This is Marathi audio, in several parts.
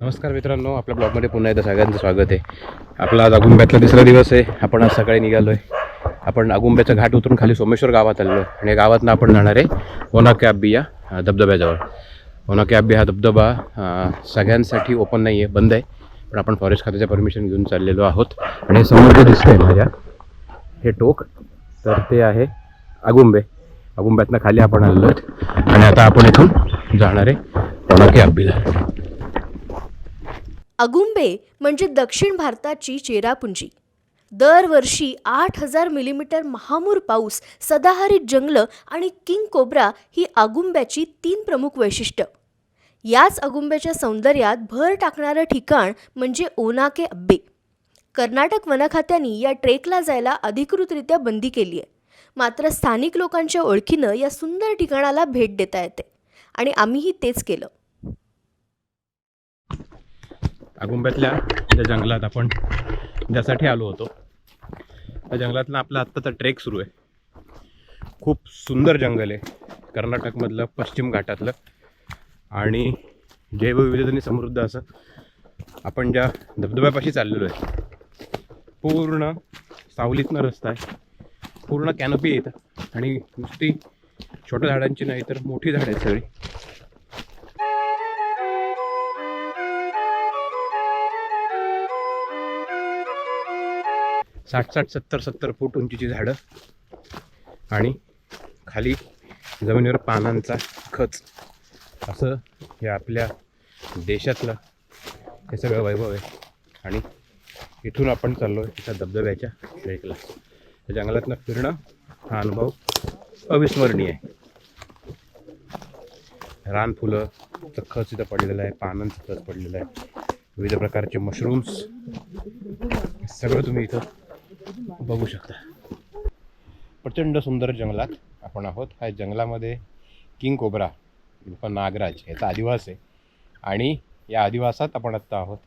नमस्कार मित्रांनो आपल्या ब्लॉगमध्ये पुन्हा एकदा सगळ्यांचं स्वागत आहे. आपला आज अगुंब्यातला तिसरा दिवस आहे. आपण आज सकाळी निघालो आहे आपण अगुंब्याचा घाट उतरून खाली सोमेश्वर गावात आलेलो आहे. आणि या गावातनं आपण जाणार आहे ओनाके आब्बी या धबधब्याजवळ. ओनाके आब्बी हा धबधबा सगळ्यांसाठी ओपन नाही आहे बंद आहे. पण आपण फॉरेस्ट खात्याच्या परमिशन घेऊन चाललेलो आहोत. आणि समोर जे दिसतंय माझ्या हे टोक तर ते आहे अगुंबे. अगुंब्यातनं खाली आपण आलेलो आहेत. आणि आता आपण इथून जाणार आहे ओनाके आब्बीला अगुंबे म्हणजे दक्षिण भारताची चेरापुंजी. दरवर्षी आठ हजार मिलीमीटर महामूर पाऊस सदाहरित जंगलं आणि किंग कोब्रा ही अगुंब्याची तीन प्रमुख वैशिष्ट्य. याच अगुंब्याच्या सौंदर्यात भर टाकणारं ठिकाण म्हणजे ओनाके अब्बे. कर्नाटक वनखात्याने या ट्रेकला जायला अधिकृतरित्या बंदी केली आहे मात्र स्थानिक लोकांच्या ओळखीनं या सुंदर ठिकाणाला भेट देता येते. आणि आम्हीही तेच केलं. अगुंब्यातल्या त्या जंगलात आपण ज्यासाठी आलो होतो. त्या जंगलातला आपला आत्ताचा ट्रेक सुरू आहे. खूप सुंदर जंगल आहे. कर्नाटकमधलं पश्चिम घाटातलं. आणि जैवविविधतेने समृद्ध असं आपण ज्या धबधब्यापाशी चाललेलो आहे पूर्ण सावलीतनं रस्ता आहे. पूर्ण कॅनपी येतं आणि नुसती छोट्या झाडांची नाही तर मोठी झाडं आहेत सगळी. साठ साठ सत्तर सत्तर फूट उंचीची झाडं आणि खाली जमिनीवर पानांचा खच. असं हे आपल्या देशातलं हे सगळं वैभव आहे. आणि इथून आपण चाललो आहे त्या धबधब्याच्या ट्रेकला त्या जंगलातनं फिरणं हा अनुभव अविस्मरणीय आहे. रान फुलं खच इथं पडलेलं आहे पानांचं खच पडलेलं आहे. विविध प्रकारचे मशरूम्स सगळं तुम्ही इथं बघू शकता. प्रचंड सुंदर जंगलात आपण आहोत. ह्या जंगलामध्ये किंग कोबरा किंवा नागराज याचा आदिवास आहे. आणि या आदिवासात आपण आत्ता आहोत.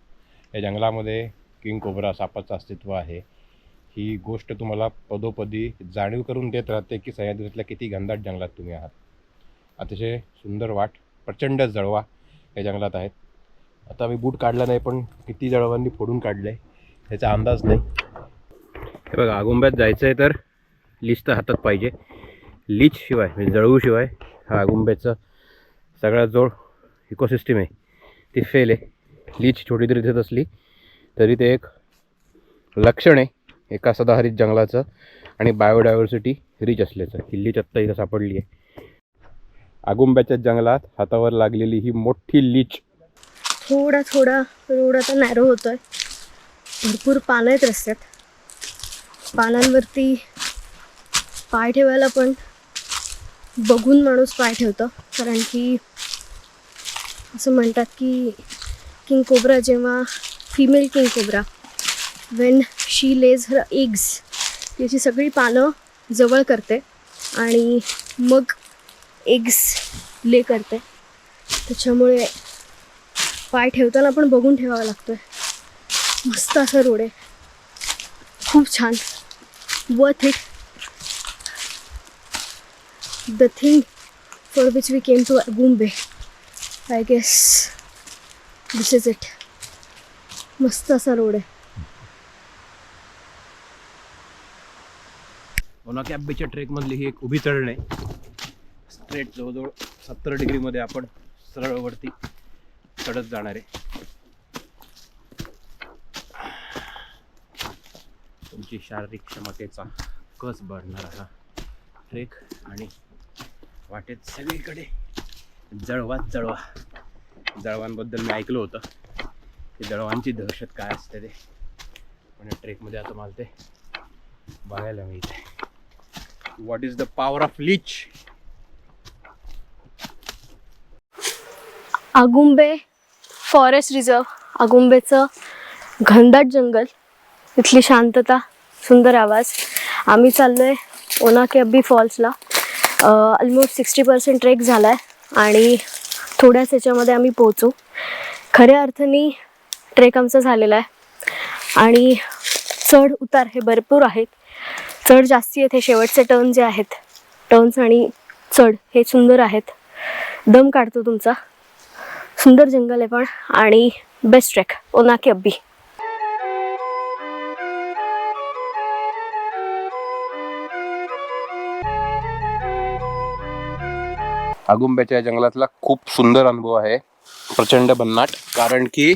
या जंगलामध्ये किंग कोबरा सापाचं अस्तित्व आहे. ही गोष्ट तुम्हाला पदोपदी जाणीव करून देत राहते की सह्याद्रीतल्या किती घनदाट जंगलात तुम्ही आहात. अतिशय सुंदर वाट प्रचंड जळवा या जंगलात आहेत. आता मी बूट काढला नाही पण किती जळवांनी फोडून काढलं आहे ह्याचा अंदाज नाही. हे बघा आगुंब्यात जायचं आहे तर लिच तर हातात पाहिजे. लीच शिवाय म्हणजे जळवूशिवाय हा आगुंब्याचा सगळ्यात जोड इकोसिस्टीम आहे. ती फेल आहे. लीच छोटी तरी दिसत असली तरी ते एक लक्षण आहे. एका सदाहरित जंगलाचं आणि बायोडायव्हर्सिटी रिच असल्याचं. ही लीच आत्ता इथं सापडली आहे. आगुंब्याच्या जंगलात हातावर लागलेली ही मोठी लीच. थोडा थोडा रोड आता नॅरो होतोय. भरपूर पानं आहेत रस्त्यात. पानांवरती पाय ठेवायला पण बघून माणूस पाय ठेवतो. कारण की असं म्हणतात की किंग कोबरा जेव्हा female king cobra when she lays her eggs याची सगळी पानं जवळ करते आणि मग एग्स ले करते. त्याच्यामुळे पाय ठेवताना पण बघून ठेवावा लागतोय. मस्त असा रोड आहे. खूप छान. Worth it the thing for which we came to गुंबे I guess this is it मस्त असा रोड आहे. ओनाके ट्रेक ट्रेकमधली ही एक उभी चढण आहे. स्ट्रेट जवळजवळ सत्तर डिग्रीमध्ये आपण सरळ वरती चढत जाणार आहे. तुमची शारीरिक क्षमतेचा कस बढणारा हा ट्रेक आणि वाटेत सगळीकडे जळवात जळवा. जळवांबद्दल मी ऐकलं होतं. की जळवांची दहशत काय असते ते. पण या ट्रेकमध्ये आता मला ते बघायला मिळते what is the power of leech Agumbe forest reserve आगुंबेचं घनदाट जंगल इथली शांतता. सुंदर आवाज. आम्ही चाललो आहे ओनाके अब्बी फॉल्सला. ऑलमोस्ट सिक्स्टी पर्सेंट ट्रेक झाला आहे आणि थोड्याच ह्याच्यामध्ये आम्ही पोहोचू. खऱ्या अर्थाने ट्रेक आमचा झालेला आहे. आणि चढ उतार हे भरपूर आहेत. चढ जास्ती आहेत हे शेवटचे टर्न जे आहेत. टर्न्स आणि चढ हे सुंदर आहेत. दम काढतो तुमचा. सुंदर जंगल आहे पण आणि बेस्ट ट्रेक ओनाके अब्बी. आगुंब्याच्या जंगलातला खूप सुंदर अनुभव आहे. प्रचंड भन्नाट. कारण की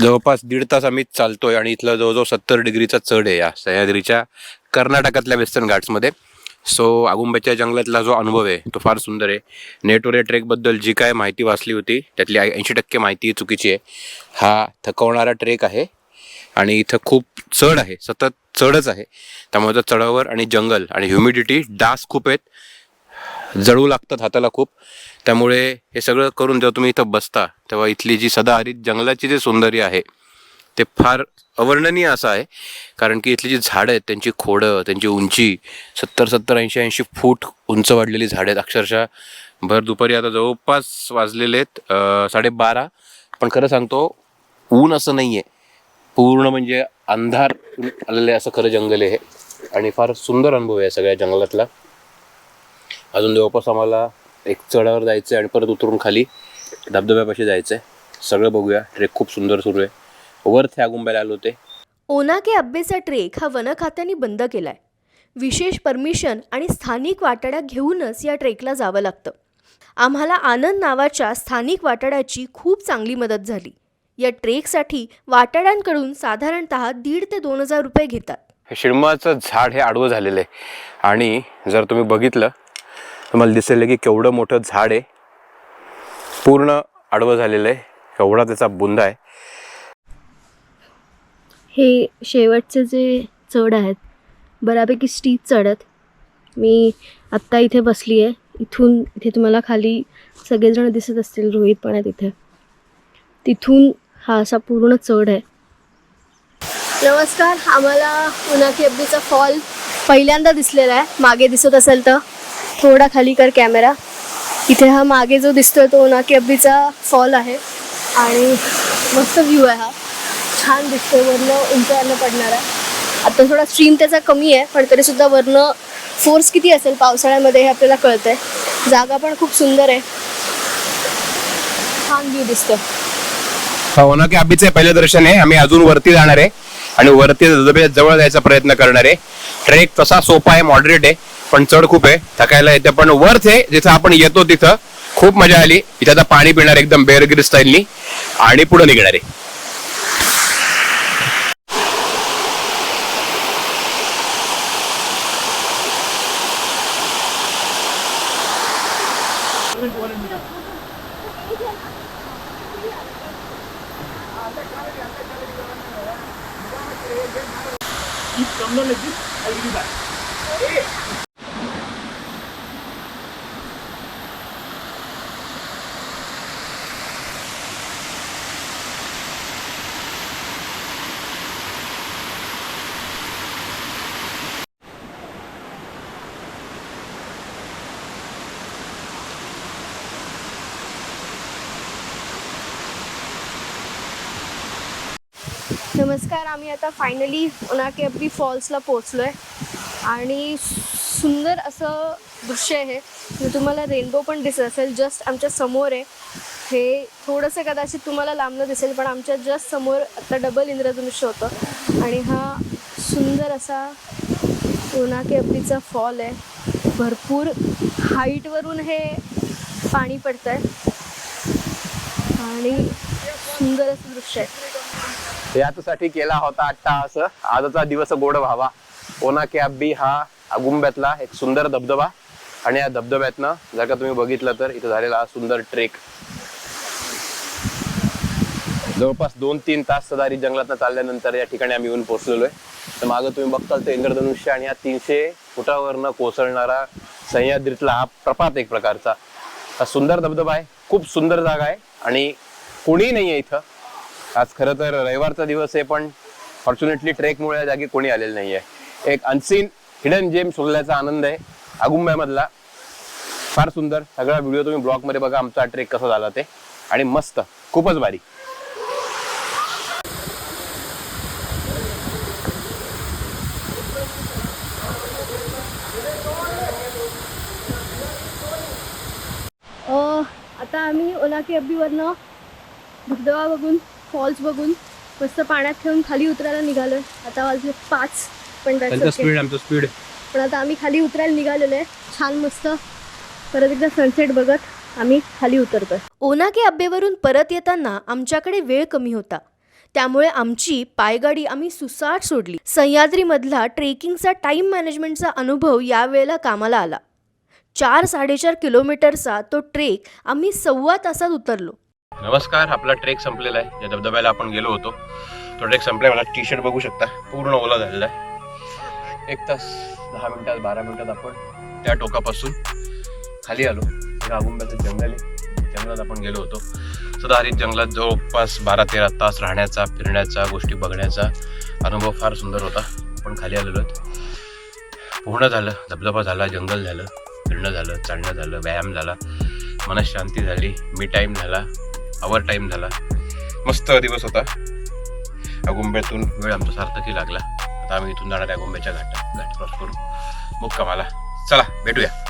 जवळपास दीड तास आम्ही चालतोय आणि इथलं जवळजवळ सत्तर डिग्रीचा चढ आहे या सह्याद्रीच्या कर्नाटकातल्या वेस्टर्न घाट्समध्ये. सो आगुंब्याच्या जंगलातला जो अनुभव आहे तो फार सुंदर आहे. नेटवर या ट्रेकबद्दल जी काय माहिती वाचली होती त्यातली ऐंशी टक्के माहिती चुकीची आहे. हा थकवणारा ट्रेक आहे आणि इथं खूप चढ आहे. सतत चढच आहे. त्यामुळे चढावर आणि जंगल आणि ह्युमिडिटी डास खूप आहेत. जळू लागतात हाताला खूप. त्यामुळे हे सगळं करून जेव्हा तुम्ही इथं बसता तेव्हा इथली जी सदाहरित जंगलाची जी सौंदर्य आहे ते फार अवर्णनीय असं आहे. कारण की इथली जी झाडं आहेत त्यांची खोडं त्यांची उंची सत्तर सत्तर ऐंशी ऐंशी फूट उंच वाढलेली झाडं आहेत. अक्षरशः भर दुपारी आता जवळपास वाजलेले आहेत साडेबारा. पण खरं सांगतो ऊन असं नाही आहे पूर्ण म्हणजे अंधार आलेलं आहे असं खरं जंगल आहे आणि फार सुंदर अनुभव आहे सगळ्या जंगलातला. अजून जवळपास आम्हाला एक चढावर जायचं आहे आणि परत उतरून खाली धबधब्यापाशी जायचं आहे सगळं बघूया. ट्रेक खूप सुंदर सुरू आहे. वर त्या गुंब्याला आलो होते. ओनाके अब्बेचा ट्रेक हा वन खात्याने बंद केलाय. विशेष परमिशन आणि स्थानिक वाटाड्या घेऊनच या ट्रेकला जावं लागतं. आम्हाला आनंद नावाच्या स्थानिक वाटाड्याची खूप चांगली मदत झाली. या ट्रेकसाठी वाटाड्यांकडून साधारणत दीड ते दोन हजार रुपये घेतात. हे शिडमाचं झाड हे आडवं झालेलं आहे. आणि जर तुम्ही बघितलं तुम्हाला दिसेल की केवढं मोठं झाड आहे. पूर्ण आडवं झालेलं आहे. केवढा त्याचा बुंदा आहे. हे शेवटचे जे चढ आहेत बऱ्यापैकी स्टीप चढ आहेत. मी आत्ता इथे बसली आहे. इथून इथे तुम्हाला खाली सगळेजण दिसत असतील रोहित पण आहे तिथे. तिथून हा असा पूर्ण चढ आहे. नमस्कार आम्हाला उन्हाकी अब्बीचा फॉल पहिल्यांदा दिसलेला आहे. मागे दिसत असेल तर. थोडा खाली कर कॅमेरा. इथे हा मागे जो दिसतोय तो उन्हाकी अब्बीचा फॉल आहे. आणि मस्त व्ह्यू आहे हा. छान दिसतोय वरनं उंचावरनं पडणार आहे. आता थोडा स्ट्रीम त्याचा कमी आहे पण तरी सुद्धा वरनं फोर्स किती असेल पावसाळ्यामध्ये हे आपल्याला कळतंय. जागा पण खूप सुंदर आहे. छान व्ह्यू दिसतोय. होना की आबीचे पहिले दर्शन आहे. आम्ही अजून वरती जाणार आहे. आणि वरती जवळ जायचा प्रयत्न करणार आहे. ट्रेक तसा सोपा आहे मॉडरेट आहे. पण चढ खूप आहे. थकायला येते पण वर्थ आहे. जिथं आपण येतो तिथं खूप मजा आली. इथं आता पाणी पिणार एकदम बेरगिरी स्टाईलनी आणि पुढे निघणार आहे. नमस्कार आम्ही आता फायनली उनाके अब्बी फॉल्सला पोहोचलो आहे आणि सुंदर असं दृश्य आहे. जे तुम्हाला रेनबो पण दिसत असेल जस्ट आमच्यासमोर आहे. हे थोडंसं कदाचित तुम्हाला लांबणं दिसेल पण आमच्या जस्ट समोर आता डबल इंद्रधनुष्य होतं. आणि हा सुंदर असा उनाके अब्बीचा फॉल आहे. भरपूर हाईटवरून हे पाणी पडतं आहे आणि सुंदर असं दृश्य आहे. याच्यासाठी केला होता अट्टाहास आजचा दिवस गोड व्हावा. ओना कॅबी हा अगुंब्यातला एक सुंदर धबधबा. आणि या धबधब्यातनं जर का तुम्ही बघितलं तर इथं झालेला हा सुंदर ट्रेक जवळपास दोन तीन तास सदारी जंगलातनं चालल्यानंतर या ठिकाणी आम्ही येऊन पोहोचलेलो आहे तर मागं तुम्ही बघताल तर इंद्रधनुष्य आणि या तीनशे फुटावरनं कोसळणारा सह्याद्रीतला हा प्रपात एक प्रकारचा. हा सुंदर धबधबा आहे. खूप सुंदर जागा आहे. आणि कोणी नाही आहे इथं. आज खरं तर रविवारचा दिवस आहे पण फॉर्च्युनेटली ट्रेकमुळे जागी कोणी आलेलं नाही आहे एक अनसीन हिडन जेम शोधल्याचा आनंद आहे. अगुंब्यामधला फार सुंदर. सगळा व्हिडिओ तुम्ही ब्लॉगमध्ये बघा आमचा ट्रेक कसा झाला ते. आणि मस्त. खूपच भारी. आता आम्ही ओला की अब्बीवरनं धबधबा बघून फॉल्स बघून मस्त पाण्यात खेळून खाली उतरायला निघालोय. आता वाजले पाच पण. स्पीड आमचा स्पीड पण आता आम्ही खाली उतरायला निघालेलो आहे. छान मस्त. परत एकदा सनसेट बघत आम्ही खाली उतरतोय. ओनाके अब्बेवरून परत येताना आमच्याकडे वेळ कमी होता. त्यामुळे आमची पायगाडी आम्ही सुसाट सोडली. सह्याद्रीमधला ट्रेकिंगचा टाईम मॅनेजमेंटचा अनुभव यावेळेला कामाला आला. चार साडेचार किलोमीटरचा तो ट्रेक आम्ही सव्वा तासात उतरलो. नमस्कार आपला ट्रेक संपलेला आहे. या धबधब्याला आपण गेलो होतो. तो ट्रेक संपलाय मला टी शर्ट बघू शकता. पूर्ण ओला झालेला आहे. एक तास दहा मिनिटात बारा मिनिटात आपण त्या टोकापासून खाली आलो. रागुंब्याचं जंगल आहे. जंगलात आपण गेलो होतो. सदाहरित जंगलात जवळपास बारा तेरा तास राहण्याचा फिरण्याचा गोष्टी बघण्याचा अनुभव फार सुंदर होता. आपण खाली आलेलो आहोत. पूर्ण झालं. धबधबा झाला जंगल झालं फिरणं झालं चालणं झालं व्यायाम झाला. मनशांती झाली. मी टाईम झाला. आवर टाईम झाला. मस्त दिवस होता. अगुंब्यातून वेळ आमचा सार्थकी लागला. आता आम्ही इथून जाणार आहे अगुंब्याच्या घाटात घाट क्रॉस करू मुक्कामाला. चला भेटूया.